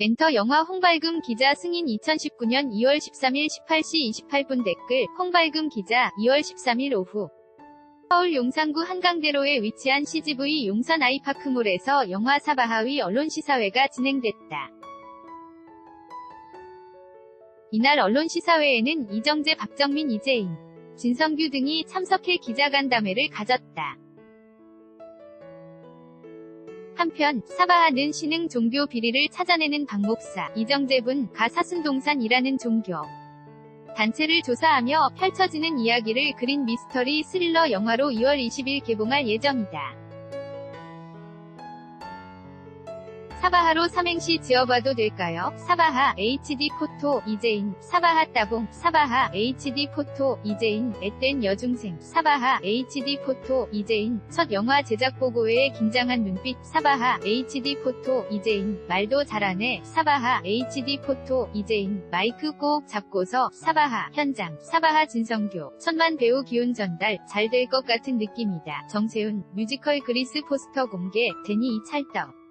엔터 영화 홍발금 기자 승인 2019년 2월 13일 18시 28분 댓글 홍발금 기자 2월 13일 오후 서울 용산구 한강대로에 위치한 CGV 용산 아이파크몰에서 영화 사바하위 언론시사회가 진행됐다. 이날 언론시사회에는 이정재, 박정민, 이재인, 진성규 등이 참석해 기자간담회를 가졌다. 한편 사바하는 신흥 종교 비리를 찾아내는 박 목사 이정재분 가 사순동산이라는 종교 단체를 조사하며 펼쳐지는 이야기를 그린 미스터리 스릴러 영화로 2월 20일 개봉할 예정이다. 사바하로 삼행시 지어봐도 될까요? 사바하 HD 포토 이재인. 사바하 따봉. 사바하 HD 포토 이재인. 앳된 여중생. 사바하 HD 포토 이재인. 첫 영화 제작 보고회에 긴장한 눈빛. 사바하 HD 포토 이재인. 말도 잘하네. 사바하 HD 포토 이재인. 마이크 꼭 잡고서 사바하 현장. 사바하 진성교. 천만 배우 기운 전달. 잘 될 것 같은 느낌이다. 정세훈. 뮤지컬 그리스 포스터 공개. 데니 이찰떡